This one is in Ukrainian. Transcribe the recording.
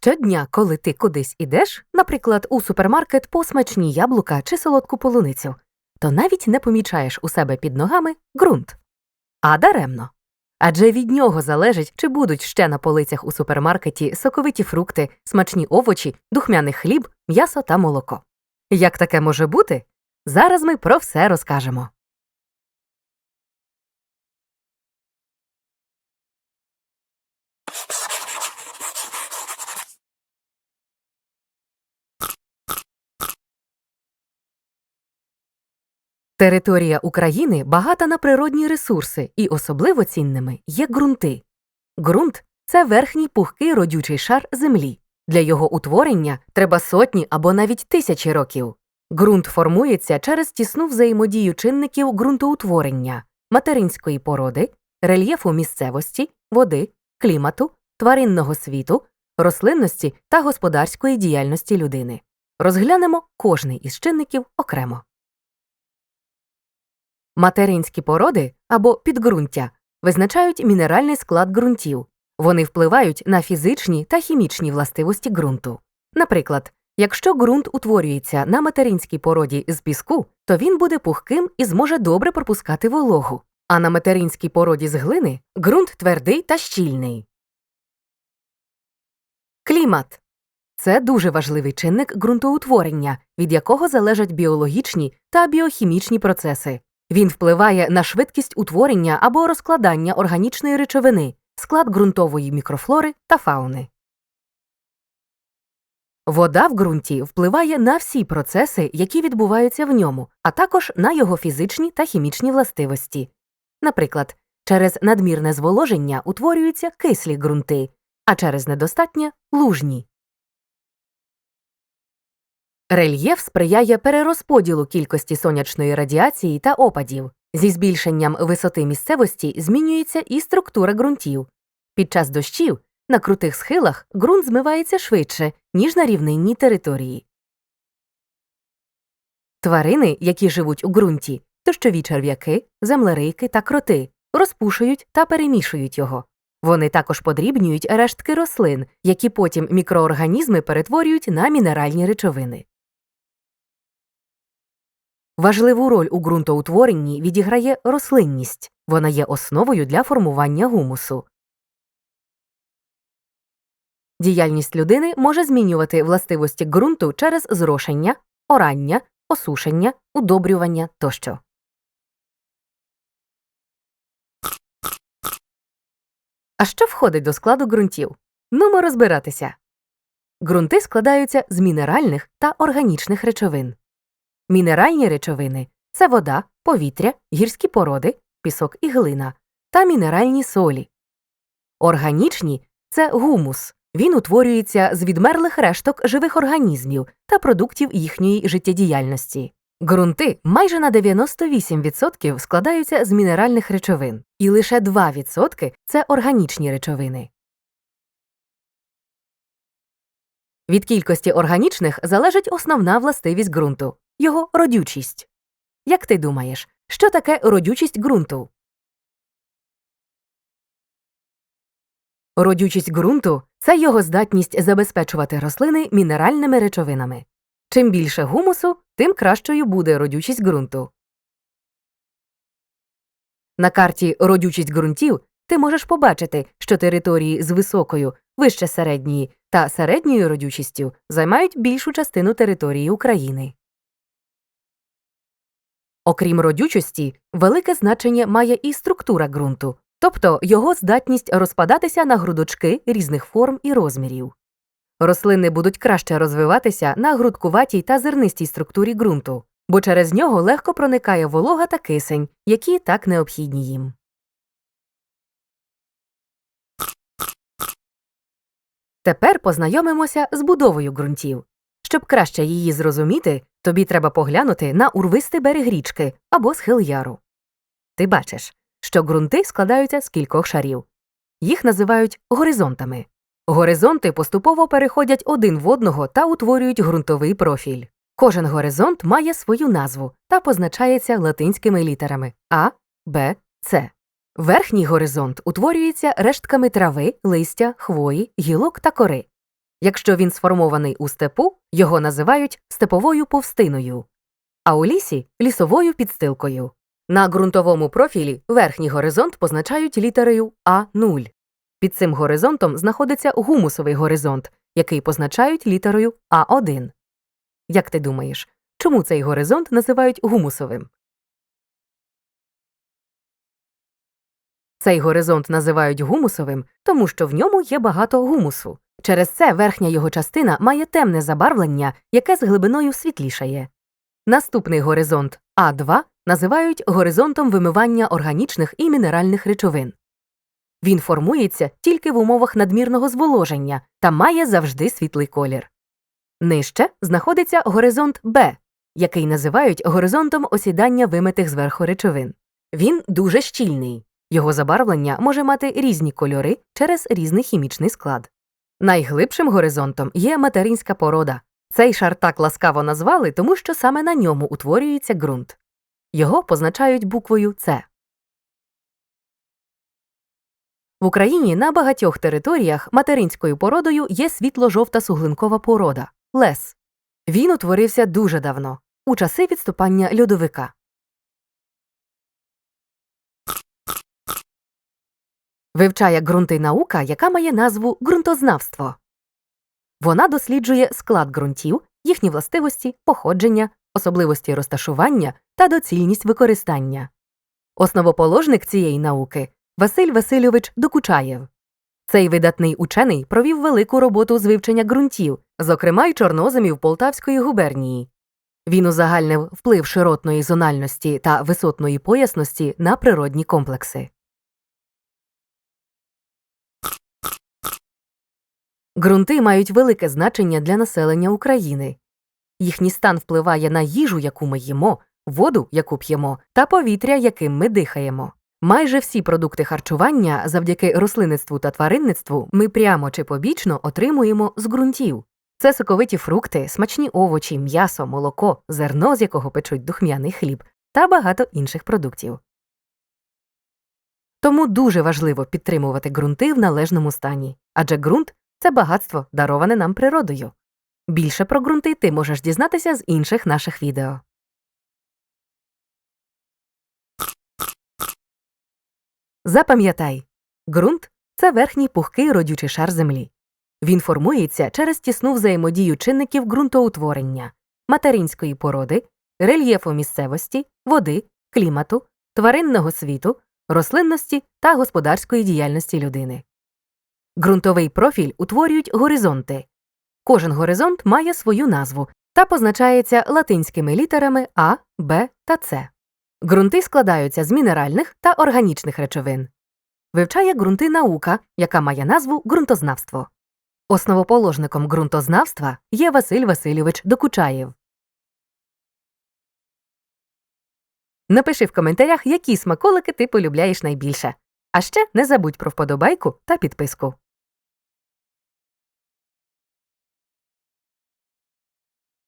Щодня, коли ти кудись ідеш, наприклад, у супермаркет по смачні яблука чи солодку полуницю, то навіть не помічаєш у себе під ногами ґрунт. А даремно. Адже від нього залежить, чи будуть ще на полицях у супермаркеті соковиті фрукти, смачні овочі, духмяний хліб, м'ясо та молоко. Як таке може бути? Зараз ми про все розкажемо. Територія України багата на природні ресурси, і особливо цінними є ґрунти. Ґрунт це верхній пухкий родючий шар землі. Для його утворення треба сотні або навіть тисячі років. Ґрунт формується через тісну взаємодію чинників ґрунтоутворення, материнської породи, рельєфу місцевості, води, клімату, тваринного світу, рослинності та господарської діяльності людини. Розглянемо кожний із чинників окремо. Материнські породи або підґрунтя визначають мінеральний склад ґрунтів. Вони впливають на фізичні та хімічні властивості ґрунту. Наприклад, якщо ґрунт утворюється на материнській породі з піску, то він буде пухким і зможе добре пропускати вологу, а на материнській породі з глини ґрунт твердий та щільний. Клімат це дуже важливий чинник ґрунтоутворення, від якого залежать біологічні та біохімічні процеси. Він впливає на швидкість утворення або розкладання органічної речовини, склад ґрунтової мікрофлори та фауни. Вода в ґрунті впливає на всі процеси, які відбуваються в ньому, а також на його фізичні та хімічні властивості. Наприклад, через надмірне зволоження утворюються кислі ґрунти, а через недостатнє лужні. Рельєф сприяє перерозподілу кількості сонячної радіації та опадів. Зі збільшенням висоти місцевості змінюється і структура ґрунтів. Під час дощів на крутих схилах ґрунт змивається швидше, ніж на рівнинній території. Тварини, які живуть у ґрунті, дощові черв'яки, землерийки та кроти, розпушують та перемішують його. Вони також подрібнюють рештки рослин, які потім мікроорганізми перетворюють на мінеральні речовини. Важливу роль у ґрунтоутворенні відіграє рослинність. Вона є основою для формування гумусу. Діяльність людини може змінювати властивості ґрунту через зрошення, орання, осушення, удобрювання тощо. А що входить до складу ґрунтів? Нумо розбиратися. Ґрунти складаються з мінеральних та органічних речовин. Мінеральні речовини це вода, повітря, гірські породи, пісок і глина та мінеральні солі. Органічні це гумус. Він утворюється з відмерлих решток живих організмів та продуктів їхньої життєдіяльності. Ґрунти майже на 98% складаються з мінеральних речовин, і лише 2% – це органічні речовини. Від кількості органічних залежить основна властивість ґрунту його родючість. Як ти думаєш, що таке родючість ґрунту? Родючість ґрунту це його здатність забезпечувати рослини мінеральними речовинами. Чим більше гумусу, тим кращою буде родючість ґрунту. На карті родючість ґрунтів ти можеш побачити, що території з високою, вище середньої та середньою родючістю займають більшу частину території України. Окрім родючості, велике значення має і структура ґрунту, тобто його здатність розпадатися на грудочки різних форм і розмірів. Рослини будуть краще розвиватися на грудкуватій та зернистій структурі ґрунту, бо через нього легко проникає волога та кисень, які так необхідні їм. Тепер познайомимося з будовою ґрунтів. Щоб краще її зрозуміти, тобі треба поглянути на урвистий берег річки або схил яру. Ти бачиш, що ґрунти складаються з кількох шарів. Їх називають горизонтами. Горизонти поступово переходять один в одного та утворюють ґрунтовий профіль. Кожен горизонт має свою назву та позначається латинськими літерами А, Б, С. Верхній горизонт утворюється рештками трави, листя, хвої, гілок та кори. Якщо він сформований у степу, його називають степовою повстиною, а у лісі лісовою підстилкою. На ґрунтовому профілі верхній горизонт позначають літерою А0. Під цим горизонтом знаходиться гумусовий горизонт, який позначають літерою А1. Як ти думаєш, чому цей горизонт називають гумусовим? Цей горизонт називають гумусовим, тому що в ньому є багато гумусу. Через це верхня його частина має темне забарвлення, яке з глибиною світлішає. Наступний горизонт А2 називають горизонтом вимивання органічних і мінеральних речовин. Він формується тільки в умовах надмірного зволоження та має завжди світлий колір. Нижче знаходиться горизонт Б, який називають горизонтом осідання вимитих зверху речовин. Він дуже щільний. Його забарвлення може мати різні кольори через різний хімічний склад. Найглибшим горизонтом є материнська порода. Цей шар так ласкаво назвали, тому що саме на ньому утворюється ґрунт. Його позначають буквою С. В Україні на багатьох територіях материнською породою є світло-жовта суглинкова порода лес. Він утворився дуже давно, у часи відступання льодовика. Вивчає ґрунти наука, яка має назву ґрунтознавство. Вона досліджує склад ґрунтів, їхні властивості, походження, особливості розташування та доцільність використання. Основоположник цієї науки Василь Васильович Докучаєв. Цей видатний учений провів велику роботу з вивчення ґрунтів, зокрема й чорноземів Полтавської губернії. Він узагальнив вплив широтної зональності та висотної поясності на природні комплекси. Ґрунти мають велике значення для населення України. Їхній стан впливає на їжу, яку ми їмо, воду, яку п'ємо, та повітря, яким ми дихаємо. Майже всі продукти харчування завдяки рослинництву та тваринництву ми прямо чи побічно отримуємо з ґрунтів. Це соковиті фрукти, смачні овочі, м'ясо, молоко, зерно, з якого печуть духмяний хліб, та багато інших продуктів. Тому дуже важливо підтримувати ґрунти в належному стані, адже ґрунт це багатство, дароване нам природою. Більше про ґрунти ти можеш дізнатися з інших наших відео. Запам'ятай, ґрунт це верхній пухкий родючий шар землі. Він формується через тісну взаємодію чинників ґрунтоутворення, материнської породи, рельєфу місцевості, води, клімату, тваринного світу, рослинності та господарської діяльності людини. Ґрунтовий профіль утворюють горизонти. Кожен горизонт має свою назву та позначається латинськими літерами А, Б та С. Ґрунти складаються з мінеральних та органічних речовин. Вивчає ґрунти наука, яка має назву ґрунтознавство. Основоположником ґрунтознавства є Василь Васильович Докучаєв. Напиши в коментарях, які смаколики ти полюбляєш найбільше. А ще не забудь про вподобайку та підписку.